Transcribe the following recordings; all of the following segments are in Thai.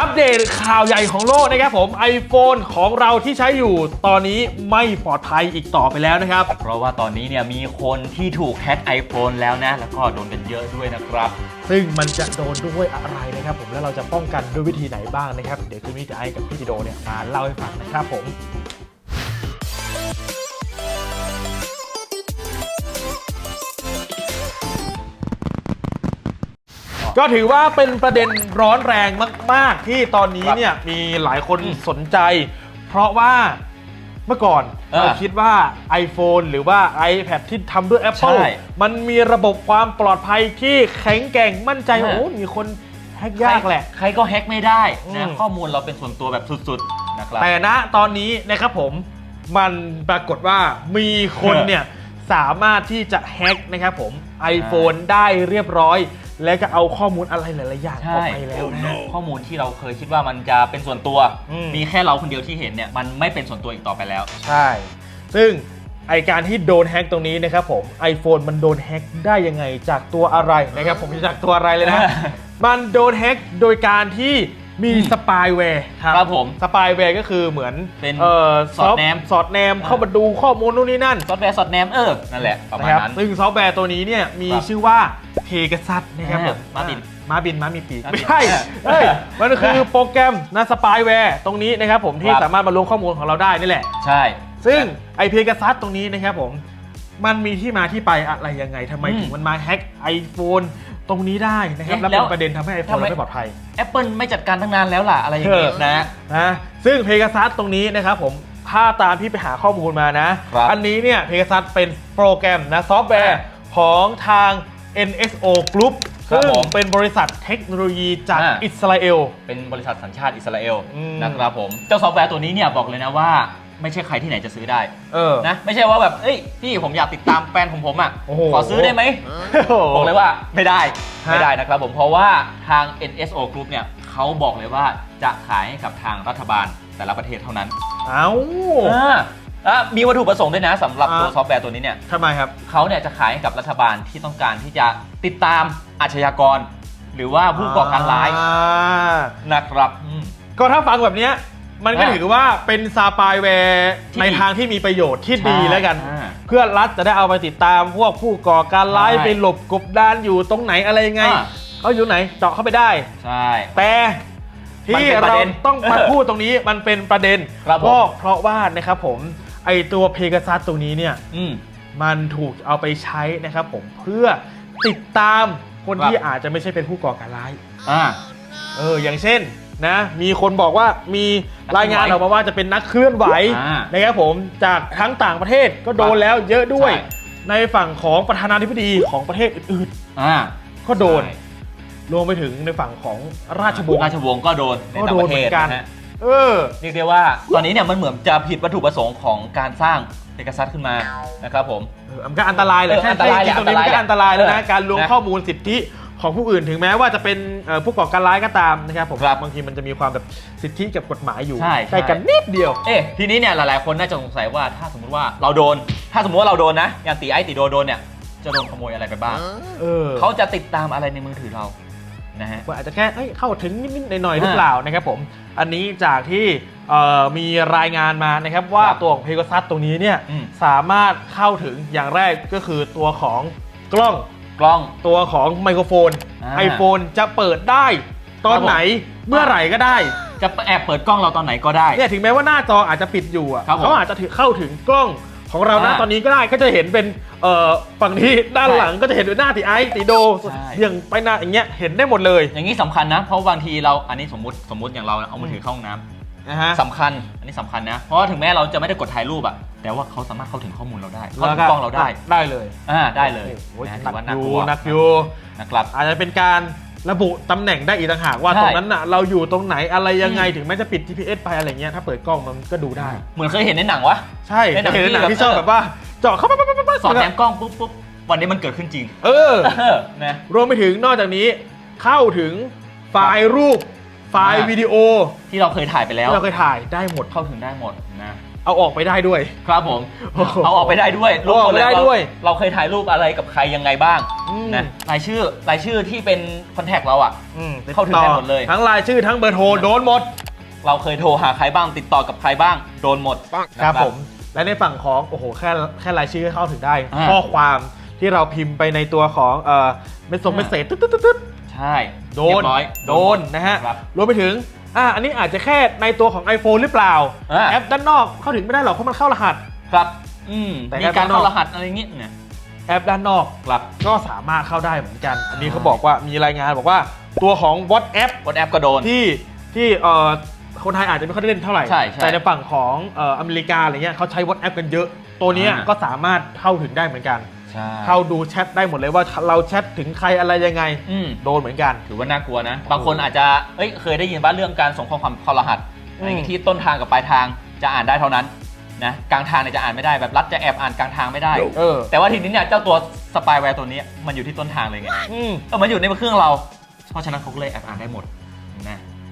อัปเดตข่าวใหญ่ของโลกนะครับผม iPhone ของเราที่ใช้อยู่ตอนนี้ไม่ปลอดภัยอีกต่อไปแล้วนะครับ เพราะว่าตอนนี้เนี่ยมีคนที่ถูกแฮ็ก iPhone แล้วนะ แล้วก็โดนกันเยอะด้วยนะครับ ซึ่งมันจะโดนด้วยอะไรนะครับผมแล้วเราจะป้องกันด้วยวิธีไหนบ้างนะครับ เดี๋ยวคืนนี้จะไอ้กับพี่จิโดเนี่ยมาเล่าให้ฟังนะครับผม ก็ถือว่าเป็นประเด็นร้อนแรงมาก ๆ ที่ตอนนี้ครับเนี่ยมีหลายคนอืมสนใจ เพราะว่าเมื่อก่อนเออเราคิดว่า iPhone หรือว่า iPad ที่ทำด้วย Apple ใช่มันมีระบบความปลอดภัยที่แข็งแกร่งมั่นใจว่าเออโอ้มีคนแฮกยากแหละ ใครก็แฮ็กไม่ได้อืนะมข้อมูลเราเป็นส่วนตัวแบบสุดๆนะครับ แต่ณตอนนี้นะครับผมมันปรากฏว่ามีคนเนี่ย สามารถที่จะแฮ็กนะครับผม iPhone ได้เรียบร้อย และก็เอาข้อมูลอะไรหลายๆอย่างอใช่อกไปแล้วนะฮะข้อมูลที่เราเคยคิดว่ามันจะเป็นส่วนตัว อืม มีแค่เราคนเดียวที่เห็นเนี่ยมันไม่เป็นส่วนตัวอีกต่อไปแล้ว ใช่ ซึ่งไอการที่โดนแฮ็กตรงนี้นะครับผม iPhone มันโดนแฮ็กได้ยังไงจากตัวอะไรนะครับผมจากตัวอะไรเลยนะ มันโดนแฮ็กโดยการที่ มีอืมสปายแวร์ครับครับผมสปายแวร์ก็คือเหมือนเป็นเอ่อสอดแนมสอดแนมเข้ามาดูข้อมูลนู่นนี่นั่น ซอฟต์แวร์ซอฟต์แนมเออ นั่นแหละประมาณนะครับนั้นซึ่งซอฟต์แวร์ตัวนี้เนี่ยมีครับชื่อว่าเพก a ซัสนะครับผมอ่าม้าบินม้าบินม้ามีปีกม้าบินไม่ใช่เฮ้ยมันคือโปรแกรมนะสปายแวร์ตรงนี้นะครับผมที่ครับสามารถมาลงข้อมูลของเราได้นี่แหละ ใช่ ซึ่งไอเพก a ซัสตรงนี้นะครับผมมันมีที่มาที่ไปอะไรยังไงทำไมอืมถึงมันมาแฮ็ก iPhone ตรงนี้ได้นะครับเอ๊ะแล้วเป็นแล้วประเด็นทำให้ iPhone ทำไม เราไม่ปลอดภัย Apple ไม่จัดการตั้งนานแล้วล่ะอะไรอย่างเงี้ยเออนะ นะซึ่งเพก a ซัสตรงนี้นะครับผมถ้าตามที่ไปหาข้อมูลมานะ ครับอันนี้เนี่ยเพก a ซัสเป็นโปรแกรมนะซอฟต์แวร์ของทาง NSO Group ครับซึ่งผมเป็นบริษัทเทคโนโลยีจากอ่า อิสราเอล เป็นบริษัทสัญชาติอิสราเอลอืมนะครับผม เจ้าซอฟต์แวร์ตัวนี้เนี่ยบอกเลยนะว่า ไม่ใช่ใครที่ไหนจะซื้อได้เออ นะไม่ใช่ว่าแบบเอ้ยพี่ผมอยากติดตามแฟนของผมอะโอ้โห ขอซื้อได้ไหม บอกเลยว่าไม่ได้ฮะ ไม่ได้นะครับผมเพราะว่าทาง NSO Group เนี่ยเขาบอกเลยว่าจะขายให้กับทางรัฐบาลแต่ละประเทศเท่านั้นเอ้า อ่าอะมีวัตถุประสงค์ด้วยนะสำหรับตัวอ่า ซอฟต์แวร์ตัวนี้เนี่ยทำไมครับ เขาเนี่ยจะขายให้กับรัฐบาลที่ต้องการที่จะติดตามอาชญากร หรือว่าผู้ก่อการร้ายอ่านะครับอืมก็ถ้าฟังแบบเนี้ย มันก็อ่าถือว่าเป็นซาปายแวร์ที่ในทางที่มีประโยชน์ที่ดีใช่แล้วกัน อ่า เพื่อรัฐจะได้เอาไปติดตามพวกผู้ก่อการร้ายใช่ไปหลบกบดานอยู่ตรงไหนอะไรยังไงอ่า เขาอยู่ไหนเจาะเข้าไปได้ ใช่ แต่มันที่เป็นประเราเด็นต้องมาเออพูดตรงนี้มันเป็นประเด็นครับผม ก็เพราะว่านะครับผมไอตัวเพก a ซัสตรงนี้เนี่ย อืม มันถูกเอาไปใช้นะครับผมเพื่อติดตามคนครับ ที่อาจจะไม่ใช่เป็นผู้ก่อการร้าย อ่า เอออย่างเช่น นะมีคนบอกว่ามีนักเคลื่อนไหวรายงานออกมาว่าจะเป็นนักเคลื่อนไหวอ่านะครับผมจากทั้งต่างประเทศก็โดนแล้วเยอะด้วยใช่ในฝั่งของประธานาธิบดีของประเทศอื่นอ่าๆก็โดนใช่รวมไปถึงในฝั่งของราชวงศ์ราชวงศ์ก็โดนในก็ต่าโดงนประเหเทมือศนกันนะฮะเออเรียกได้ว่าตอนนี้เนี่ยมันเหมือนจะผิดวัตถุประสงค์ของการสร้างเอกซัสขึ้นมานะครับผมเออมันก็อันตรายเลยเออแค่อันตรายจริงๆตรงนี้มันก็แหละอันตรายแล้วนะเออการลวงนะข้อมูลสิทธิ ของผู้อื่นถึงแม้ว่าจะเป็นเอ่อผู้ก่อการร้ายก็ตามนะครับผมครับบางทีมันจะมีความแบบสิทธิกับกฎหมายอยู่ใช่ใช่ใกล้กันนิดเดียว เอ๊ะทีนี้เนี่ยหลายๆคนน่าจะสงสัยว่าถ้าสมมติว่าเราโดน ถ้าสมมติว่าเราโดนนะอย่างตีไอ้ตีโดโดนเนี่ยจะโดนขโมยอะไรไปบ้างเออเขาจะติดตามอะไรในมือถือเรานะฮะว่าอาจจะแค่เอ้ยเข้าถึงนิดๆหน่อยๆหอ่ารือเปล่านะครับผมอันนี้จากที่เอ่อมีรายงานมานะครับว่าครับตัวของเพก a ซัสตรงนี้เนี่ยอืมสามารถเข้าถึงอย่างแรกก็คือตัวของกล้อง กล้อง ตัวของไมโครโฟน อ่า iPhone จะเปิดได้ ตอนไหนเมื่อไหร่ก็ได้จะแอบเปิดกล้องเราตอนไหนก็ได้ เนี่ยถึงแม้ว่าหน้าจออาจจะปิดอยู่อะครับผมเขาอาจจะถือเข้าถึงกล้องของเรานะอ่าตอนนี้ก็ได้ก็จะเห็นเป็นเอ่อฝั่งที่ด้านหลังก็จะเห็นเป็นหน้าตีไอซ์ตีโดใช่เบี่ยงไปหน้าอย่างเงี้ยเห็นได้หมดเลย อย่างนี้สำคัญนะ เพราะบางทีเราอันนี้สมมติสมมติอย่างเราเอามือถือเข้าห้องน้ำ นะฮะ สำคัญ อันนี้สำคัญนะ เพราะว่าถึงแม้เราจะไม่ได้กดถ่ายรูปอะแต่ว่าเขาสามารถเข้าถึงข้อมูลเราได้เข้าถึงกล้องเราได้ ได้เลยอ่าได้เลยโอ้โหนะหถืนัอว่ากอน่ากยู่ลัวหนักอยู่ นะครับ อาจจะเป็นการระบุตำแหน่งได้อีกต่างหากว่าใช่ ตรงนั้นน่ะเราอยู่ตรงไหนอะไรยังไงอืมถึงแม้จะปิด GPS ไปอะไรเงี้ยถ้าเปิดกล้องมันก็ดูได้ เหมือนเคยเห็นในหนังวะ ใช่ในหนังเห็นในหนังที่ที่ชอบแบบ แบบว่าเจาะเข้าไปปั๊บปั๊บปั๊บปั๊บสอดแนมกล้องปุ๊บปุ๊บวันนี้มันเกิดขึ้นจริง เออ เออนะ รวมไปถึงนอกจากนี้เข้าถึงไฟล์รูป ไฟล์อ่าวิดีโอที่เราเคยถ่ายไปแล้วที่เราเคยถ่ายได้หมด เข้าถึงได้หมดนะเอาออกไปได้ด้วย ครับผมโอ้โหเอาออกไปได้ด้วยเอาออกไปได้ด้วยเราเคยถ่ายรูปอะไรกับใครยังไงบ้างอืมนะรายชื่อรายชื่อที่เป็นคอนแทคเราอะอืมเข้าถึงได้หมดเลย ทั้งรายชื่อทั้งเบอร์โทรโดนหมด เราเคยโทรหาใครบ้างติดต่อกับใครบ้างโดนหมดครับนะผม และในฝั่งของโอ้โหแค่แค่รายชื่อเข้าถึงได้อ่าข้อความที่เราพิมพ์ไปในตัวของเอ่อเมสซงอ่าเมสเซจตึ๊ดตึ๊ดตึ๊ดตึ๊ด ใช่โดเรีนยบร้อยโดนนะฮะครับรวมไปถึงอ่าอันนี้อาจจะแค่ในตัวของ iPhone หรือเปล่า อ่า แอปด้านนอกเข้าถึงไม่ได้หรอกเพราะมันเข้ารหัส ครับอืมแต่มีการแอปด้านนอกเข้ารหัสอะไรอย่างงี้เนี่ยแอปด้านนอก ครับก็สามารถเข้าได้เหมือนกัน อันนี้เขาบอกว่ามีรายงานบอกว่าตัวของ WhatsApp กดแอปก็โดน ที่ที่เอ่อคนไทยอาจจะไม่ค่อยได้เล่นเท่าไหร่ ใช่ใช่แต่ในฝั่งของเอ่ออเมริกาอะไรเงี้ยเขาใช้ WhatsApp กันเยอะ ตัวเนี้ยอ่า ก็สามารถเข้าถึงได้เหมือนกันใช่ เข้าดูแชทได้หมดเลยว่าเราแชทถึงใครอะไรยังไงอืมโดนเหมือนกัน ถือว่าน่ากลัวนะ บางคนอาจจะเอ้ยเคยได้ยินว่าเรื่องการส่งข้อความเข้ารหัสอืมอะไรที่ต้นทางกับปลายทางจะอ่านได้เท่านั้นนะกลางทางเนี่ยจะอ่านไม่ได้แบบรัฐจะแอบอ่านกลางทางไม่ได้ เออ แต่ว่าทีนี้เนี่ยเจ้าตัวสปายแวร์ตัวนี้มันอยู่ที่ต้นทางเลยไงอืม เออมันอยู่ในเครื่องเรา เพราะฉะนั้นเขาก็เลยแอบอ่านได้หมดนะ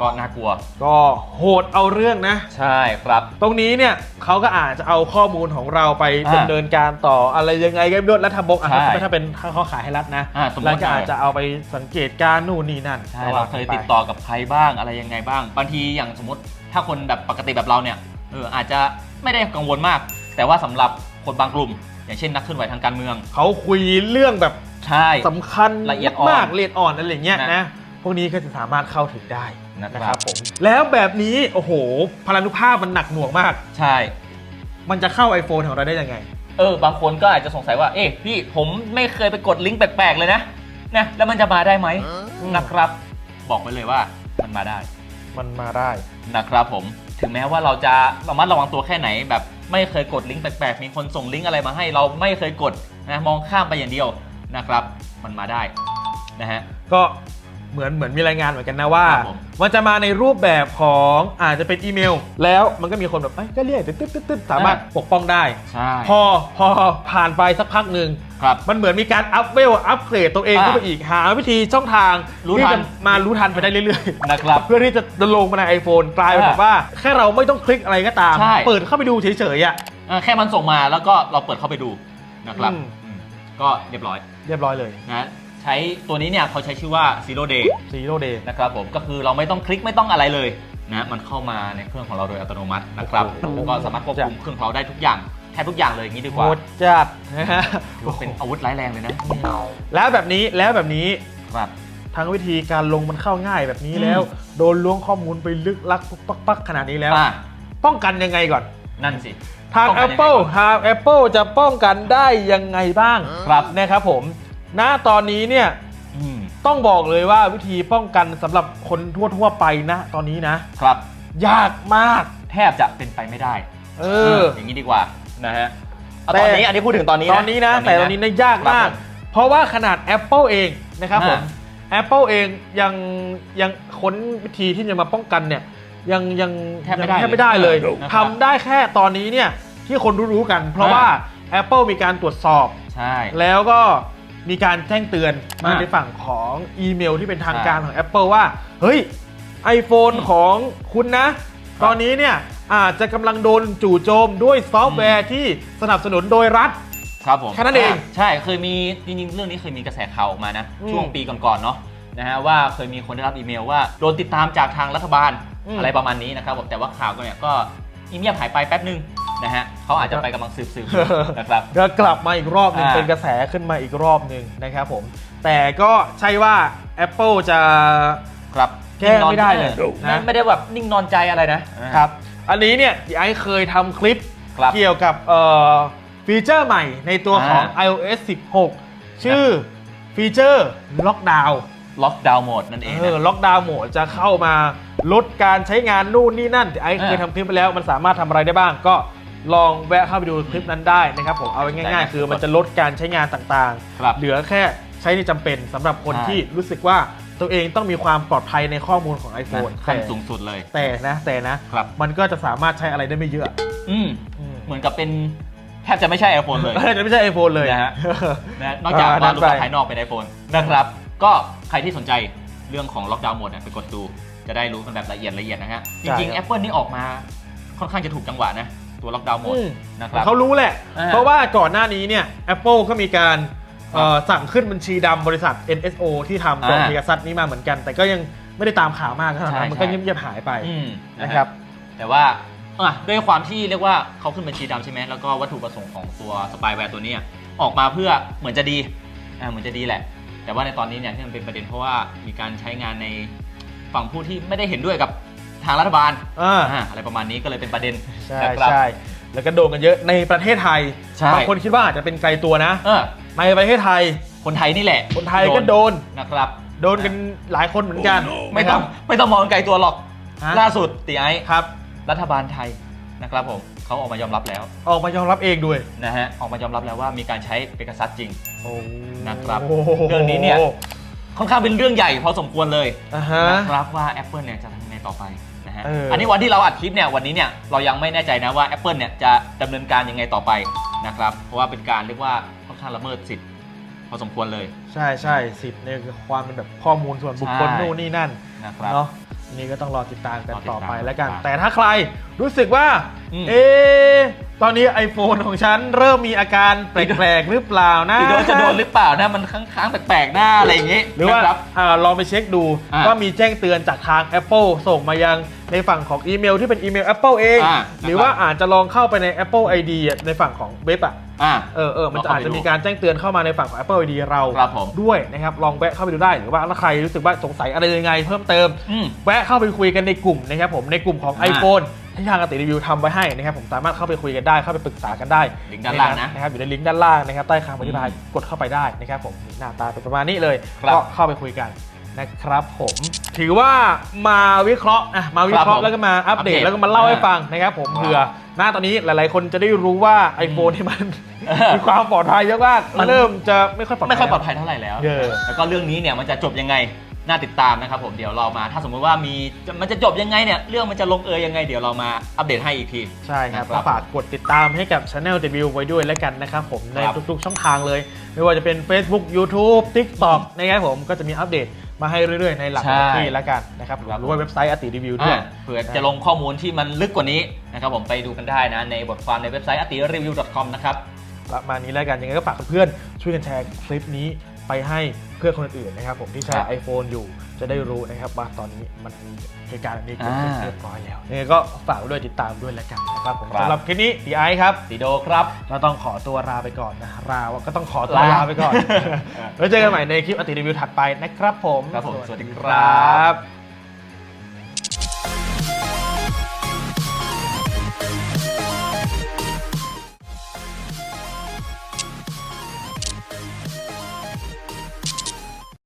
ก็น่ากลัว ก็โหดเอาเรื่องนะ ใช่ครับ ตรงนี้เนี่ยเขาก็อาจจะเอาข้อมูลของเราไปอ่าดำเนินการต่ออะไรยังไงก็ไม่รู้รัฐบกอะใช่ถ้าถ้าเป็นถ้าเขาขายให้รัฐนะอ่าสมมุติ แล้วก็อาจจะเอาไปสังเกตการณ์นู่นนี่นั่นใช่ก็เราว่เคยไปติดต่อกับใครบ้างอะไรยังไงบ้าง บางทีอย่างสมมติถ้าคนแบบปกติแบบเราเนี่ยเอออาจจะไม่ได้กังวลมาก แต่ว่าสำหรับคนบางกลุ่ม อย่างเช่นนักเคลื่อนไหวทางการเมือง เขาคุยเรื่องแบบใช่ สำคัญละเอียดอ่อนมากละเอียดอ่อนอะไรอย่างเงี้ยนะนะ พวกนี้ก็จะสามารถเข้าถึงได้นะครับ นะครับผม แล้วแบบนี้โอ้โห พลานุภาพมันหนักหน่วงมาก ใช่ มันจะเข้า iPhone ของเราได้ยังไง เออบางคนก็อาจจะสงสัยว่า เอ๊ะพี่ผมไม่เคยไปกดลิงก์แปลกๆเลยนะนะแล้วมันจะมาได้ไหมอืมนะครับ บอกไว้เลยว่ามันมาได้มันมาได้ นะครับผมถึงแม้ว่าเราจะระมัดระวังตัวแค่ไหน แบบไม่เคยกดลิงก์แปลกๆมีคนส่งลิงก์อะไรมาให้เราไม่เคยกดนะมองข้ามไปอย่างเดียวนะครับ มันมาได้นะฮะ ก็ เหมือนเหมือนมีรายงานเหมือนกันนะว่า ครับผม มันจะมาในรูปแบบของอาจจะเป็นอีเมล แล้วมันก็มีคนแบบเอ้ยก็เรียกตึ๊ดตึ๊ดตึ๊ดตึ๊ดสามารถปกป้องได้ ใช่พอพอผ่านไปสักพักหนึ่ง ครับ มันเหมือนมีการอัพเวลอัพเกรดตัวเองอ่าขึ้นไปอีกหาวิธีช่องทางรู้ที่ทัจะนมารู้ทันไปได้เรื่อยนะครับๆเพื่อที่จะลงมาใน iPhone กลายเป็นอ่าแบบว่า แค่เราไม่ต้องคลิกอะไรก็ตาม ใช่ เปิดเข้าไปดูเฉยๆอะ เออแค่มันส่งมาแล้วก็เราเปิดเข้าไปดูนะครับอืม อืมก็เรียบร้อยเรียบร้อยเลย นะ ใช้ตัวนี้เนี่ยเขาใช้ชื่อว่า Zero Day ซีโร่เดย์ นะครับผมก็คือเราไม่ต้องคลิกไม่ต้องอะไรเลยนะมันเข้ามาในเครื่องของเราโดยอัตโนมัตินะครับโอ้โห แล้วก็สามารถควบคุมเครื่องของเราได้ทุกอย่างแทบทุกอย่างเลยอย่างนี้ดีกโหว่าดจัดนะฮะถือว่าเป็นอาวุธร้ายแรงเลยนะแล้วแบบนี้แล้วแบบนี้ครับ ทั้งวิธีการลงมันเข้าง่ายแบบนี้อืมแล้วโดนล้วงข้อมูลไปลึกลักปุ๊กปักปักขนาดนี้แล้ว อ่าป้องกันยังไงก่อน นั่นสิทาง ป้องกันยังไง Apple ทาง Apple จะป้องกันได้ยังไงบ้างครับ นะครับผม ณตอนนี้เนี่ยอืมต้องบอกเลยว่าวิธีป้องกันสำหรับคนทั่วๆไปนะตอนนี้นะ ครับ ยากมาก แทบจะเป็นไปไม่ได้เออ อย่างนี้ดีกว่านะฮะเอาแต่ตอนนี้อันนี้พูดถึงตอนนี้ตอนนี้นะแต่ตอนนี้นะยากครับมากผมเพราะว่าขนาด Apple เองนะครับผมอ่า Apple เองยังยังค้นวิธีที่จะมาป้องกันเนี่ยยังยังแทบไม่ได้ยังแทบไม่ได้เลยนะครับทำได้แค่ตอนนี้เนี่ยที่คนรู้ๆกัน เพราะอ่าว่า Apple มีการตรวจสอบใช่แล้วก็ มีการแจ้งเตือนมาอ่าในฝั่งของอีเมลที่เป็นทางใช่การของ Apple ว่า เฮ้ย iPhone อืมของคุณนะครับตอนนี้เนี่ยอาจจะกำลังโดนจู่โจมด้วยซอฟต์แวร์ที่สนับสนุนโดยรัฐครับผมแค่นั้นเองใช่เคยมีจริงๆเรื่องนี้เคยมีกระแสข่าวออกมานะอืมช่วงปีก่อนๆเนาะนะฮะว่าเคยมีคนได้รับอีเมลว่าโดนติดตามจากทางรัฐบาลอืมอะไรประมาณนี้นะครับผมแต่ว่าข่าวก็เนี่ยก็เงียบหายไปแป๊บนึง นะฮะเขาอาจจะไปกำลังสืบสืบๆนะครับก็กลับมาอีกรอบหนึ่งอ่า เป็นกระแสขึ้นมาอีกรอบหนึ่งนะครับผม แต่ก็ใช่ว่า Apple จะ ครับแก้ไม่ได้เลยนะนะ ไม่ได้แบบนิ่งนอนใจอะไรนะ ครับ อันนี้เนี่ยไอ้เคยทำคลิปครับเกี่ยวกับเอ่อฟีเจอร์ใหม่ในตัวของ อ่า iOS 16 ชื่อฟีเจอร์ล็อกดาวน์ล็อกดาวน์โหมดนั่นเองเอนะอล็อกดาวน์โหมดจะเข้ามาลดการใช้งานนู่นนี่นั่นแต่ไอ้อ่าเคยทำคลิปไปแล้วมันสามารถทำอะไรได้บ้างก็ ลองแวะเข้าไปดูคลิปนั้นได้นะครับผมเอาไว้ง่ายๆ คือมันจะลดการใช้งานต่างครับๆเหลือแค่ใช้ในจำเป็นสำหรับคนใช่ที่รู้สึกว่าตัวเองต้องมีความปลอดภัยในข้อมูลของนะ iPhone ขั้นแต่สูงสุดเลย แต่นะแต่นะครับมันก็จะสามารถใช้อะไรได้ไม่เยอะอืมอืมเหมือนกับเป็นแทบจะไม่ใช่ iPhone เลยเออจะไม่ใช่ iPhone เลยนะฮะนะนอกจากอ่าว่ารูปนั่แบบนไปภายนอกเป็น iPhone นะครับ ก็ใครที่สนใจเรื่องของล็อกดาวน์โหมดเนี่ยไปกดดู จะได้รู้กันแบบละเอียดละเอียดนะฮะจใช่ริงครับๆ Apple นี่ออกมาค่อนข้างจะถูกจังหวะนะ ตัวล็อกดาวน์โหมดอืม นะครับ เขารู้แหละ อ่า เพราะว่าก่อนหน้านี้เนี่ย Apple ก็มีการเอ่อสั่งขึ้นบัญชีดำบริษัท NSO ที่ทำตัวอ่าเพก a ซัสนี้มาเหมือนกัน แต่ก็ยังไม่ได้ตามข่าวมากขนาดใช่นั้นมันก็ใช่ เงียบๆหายไปอืมนะนะคครัรับ บ แต่ว่าอะด้วยความที่เรียกว่าเขาขึ้นบัญชีดำใช่ไหมแล้วก็วัตถุประสงค์ของตัวสปายแวร์ตัวเนี้ยออกมาเพื่อเหมือนจะดีอ่าเหมือนจะดีแหละ แต่ว่าในตอนนี้เนี่ยที่มันเป็นประเด็นเพราะว่ามีการใช้งานในฝั่งผู้ที่ไม่ได้เห็นด้วยกับ ทางรัฐบาลอ่า อ่าอะไรประมาณนี้ก็เลยเป็นประเด็นใช่นะครับ ใช่แล้วก็โดนกันเยอะในประเทศไทยใช่ บางคนคิดว่าอาจจะเป็นไกลตัวนะ เออในประเทศไทย คนไทยนี่แหละคนไทยก็โดน นะครับโดนกันหลายคนเหมือนกันไม่ต้องไม่ต้องมองไกลตัวหรอก ฮะ ล่าสุดตีไอครับ รัฐบาลไทยนะครับผมเขาออกมายอมรับแล้วออกมายอมรับเองด้วยนะฮะออกมายอมรับแล้วว่ามีการใช้เปก a ซัสจริงโอ้นะครับโอ้โหเรื่องนี้เนี่ย ค่อนข้างเป็นเรื่องใหญ่พอสมควรเลยอ่าฮะนะครับว่า Apple เนี่ยจะทำยังไงต่อไป นะฮะ เอออั อันนี้วันที่เราอัดคลิปเนี่ยวันนี้เนี่ยเรายังไม่แน่ใจนะว่า Apple เนี่ยจะดำเนินการยังไงต่อไปนะครับ เพราะว่าเป็นการเรียกว่าค่อนข้างละเมิดสิทธิ์พอสมควรเลย ใช่ใช่สิทธิ์เนี่ยคือความเป็นแบบข้อมูลส่วนบุคคลใช่ นู่นนี่นั่นนะครับ เนาะนี่ก็ต้องรอติดตามกันรอติดตามต่อไปแล้วกัน ครับแต่ถ้าใครรู้สึกว่า อืม เอ๊ะ ตอนนี้ iPhone ของฉันเริ่มมีอาการแปลกๆหรือเปล่านะพี่โดนจะโดนหรือเปล่านะมันค้างๆแปลกๆหน้าอะไรอย่างงี้หรือว่านะคบ อ่าลองไปเช็คดูอ่าว่ามีแจ้งเตือนจากทาง Apple ส่งมายังในฝั่งของอีเมลที่เป็นอีเมล Apple เอง อ่าหรือว่าอาจจะลองเข้าไปใน Apple ID อะในฝั่งของเว็บอะอ่าเออเออมันจะลองอาจเข้าไปจะดูมีการแจ้งเตือนเข้ามาในฝั่งของ Apple ID เราครับผม ด้วยนะครับลองแวะเข้าไปดูได้หรือว่าถ้าใครรู้สึกว่าสงสัยอะไรยังไงเพิ่มเติม อืม แวะเข้าไปคุยกันในกลุ่มนะครับผมในกลุ่มของ อ่า iPhone ที่ทางกติรีวิวทำไว้ให้นะครับผมสามารถเข้าไปคุยกันได้เข้าไปปรึกษากันได้ลิงก์ด้านล่างนะนะครับอยู่ในลิงก์ด้านล่างนะครับใต้คำอธิบายอืมกดเข้าไปได้นะครับผมหน้าตาเป็นประมาณนี้เลยครับ ก็เข้าไปคุยกันนะครับผมถือว่ามาวิเคราะห์อะมาวิเคราะครับผมห์แล้วก็มาอัปเดอัปตเดตแล้วก็มาเล่าให้อ่าฟังนะครับผมครับเผื่อหน้าตอนนี้หลาย ๆ คนจะได้รู้ว่า iPhone ที่มันเออมีความปลอดภัยเยอะมากมันเริ่มจะไม่ค่อยปลอดภัยไม่ค่อยปลอดภัยเท่าไหร่แล้วเออแล้วก็เรื่องนี้เนี่ยมันจะจบยังไง น่าติดตามนะครับผมเดี๋ยวเรามาถ้าสมมติว่ามีมันจะจบยังไงเนี่ยเรื่องมันจะลงเอยยังไง เดี๋ยวเรามาอัปเดตให้อีกที ใช่ครับนะครับก็ฝากกดติดตามให้กับ Channel Debut ไว้ด้วยแล้วกันนะครับผมในครับทุกๆช่องทางเลย ไม่ว่าจะเป็น Facebook YouTube TikTok นะครับผมก็จะมีอัปเดตมาให้เรื่อยๆ ในหลักใช่ที่แล้วกันนะครับครับหรือว่าเว็บไซต์อติรีวิวด้วยอ่าเผื่อจะลงข้อมูลที่มันลึกกว่านี้นะครับผมไปดูกันได้นะในบทความในเว็บไซต์ atireview.com นะครับประมาณนี้แล้วกันยังไงก็ฝากเพื่อนๆช่วยกันแชร์คลิปนี้ ไปให้เพื่อนคนอื่นๆนะครับผมที่ใช้ครับ iPhone อยู่จะได้รู้นะครับว่าตอนนี้มันมีเหตุการณ์แบบนี้เกิดขึ้นอ่าเรียบร้อยแล้วยังไงก็ฝากไว้ด้วยติดตามด้วยแล้วกันนะครับผมครับ สำหรับคลิปนี้ดีไอครับสีโดครับ เราต้องขอตัวลาไปก่อนนะลาว่าก็ต้องขอตัวลาลาไปก่อน แล้วเจอกันใหม่ในคลิปอติรีวิวถัดไปนะครับผม ครับผมสวัสดีคครัรับ